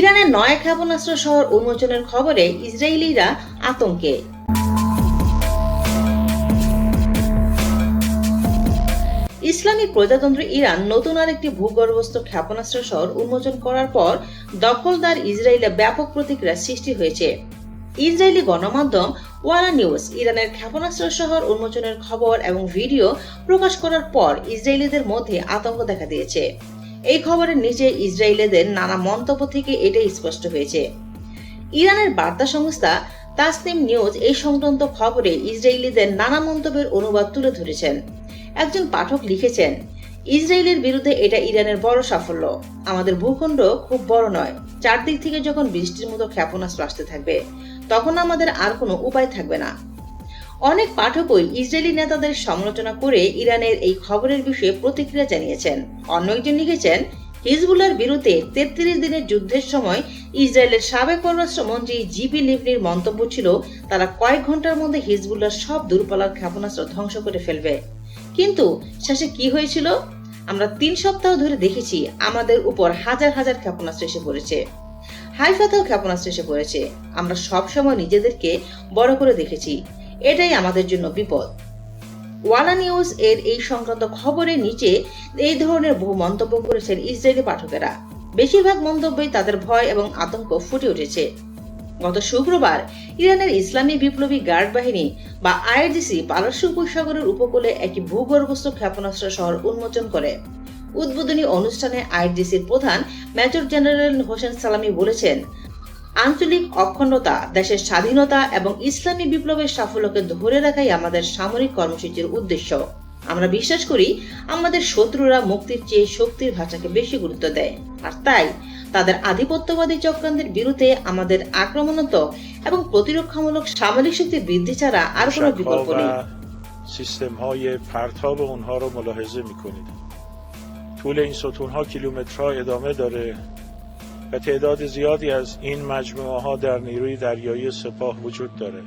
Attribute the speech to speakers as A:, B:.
A: ইরানের নয় ক্ষেপণাস্ত্র শহর উন্মোচনের খবরে ইসরায়েলিরা আতঙ্কে। ইসলামিক প্রজাতন্ত্র ইরান নতুন আরেকটি ভূগর্ভস্থ ক্ষেপণাস্ত্র শহর উন্মোচন করার পর দখলদার ইসরায়েলে ব্যাপক প্রতিক্রিয়া সৃষ্টি হয়েছে। ইসরায়েলি গণমাধ্যম ওয়ালা নিউজ ইরানের ক্ষেপণাস্ত্র শহর উন্মোচনের খবর এবং ভিডিও প্রকাশ করার পর ইসরায়েলিদের মধ্যে আতঙ্ক দেখা দিয়েছে। এই খবরের নিচে ইসরায়েলিদের নানা মন্তব্য থেকে এটাই স্পষ্ট হয়েছে। ইরানের বার্তা সংস্থা তাসনিম নিউজ এই সংক্রান্ত খবরে ইসরায়েলিদের নানা মন্তব্যের অনুবাদ তুলে ধরেছেন। একজন পাঠক লিখেছেন, ইসরায়েলের বিরুদ্ধে এটা ইরানের বড় সাফল্য। আমাদের ভূখণ্ড খুব বড় নয়। চারদিক থেকে যখন বৃষ্টির মতো ক্ষেপণাস্ত্র আসতে থাকবে, তখন আমাদের আর কোনো উপায় থাকবে না। অনেক পাঠকই ইসরায়েলি নেতাদের সমালোচনা করে ইরানের এই খবরের বিষয়ে প্রতিক্রিয়া জানিয়েছেন। অন্য একজন লিখেছেন হিজবুল্লার বিরুদ্ধে তেত্রিশ দিনের যুদ্ধের সময় ইসরায়েলের সাবেক পররাষ্ট্রমন্ত্রী জিপি লিভনির মন্তব্য ছিল, তারা কয়েক ঘণ্টার মধ্যে হিজবুল্লার সব দূরপাল্লার ক্ষেপণাস্ত্র ধ্বংস করে ফেলবে। কিন্তু শেষে কি হয়েছিল? আমরা তিন সপ্তাহ ধরে দেখেছি আমাদের উপর হাজার হাজার ক্ষেপণাস্ত্র এসে পড়েছে। হাইফাতেও ক্ষেপণাস্ত্র এসে পড়েছে। আমরা সবসময় নিজেদেরকে বড় করে দেখেছি। এটাই আমাদের জন্য বিপদ। ওয়ালা নিউজ এর এই সংক্রান্ত খবরের নিচে এই ধরনের বহু মন্তব্য করেছেন ইসরায়েলি পাঠকেরা। বেশিরভাগ মন্তব্যই তাদের ভয় এবং আতঙ্ক ফুটে উঠেছে। গত শুক্রবার ইরানের ইসলামী বিপ্লবী গার্ড বাহিনী বা আইআরজিসি পারস্য উপসাগরের উপকূলে একটি ভূগর্ভস্থ ক্ষেপণাস্ত্র শহর উন্মোচন করে। উদ্বোধনী অনুষ্ঠানে আইআরজিসির প্রধান মেজর জেনারেল হোসেন সালামি বলেছেন আঞ্চলিক অখণ্ডতা দেশের স্বাধীনতা এবং ইসলামী বিপ্লবের সাফল্যকে ধরে রাখাই আমাদের সামরিক কর্মসূচির উদ্দেশ্য আমরা বিশ্বাস করি আমাদের শত্রুরা মুক্তির চেয়ে শক্তির ভাষাকে বেশি গুরুত্ব দেয় আর তাই তাদের আধিপত্যবাদী চক্রান্তের বিরুদ্ধে আমাদের আক্রমণাত্মক এবং প্রতিরক্ষামূলক সামরিক শক্তি বৃদ্ধি ছাড়া আর কোনো বিকল্প নেই
B: و سیستم های پرتاب اونها رو ملاحظه میکنید طول این ستون ها کیلومترها ادامه داره و تعداد زیادی از این مجموعه ها در نیروی دریایی سپاه وجود داره.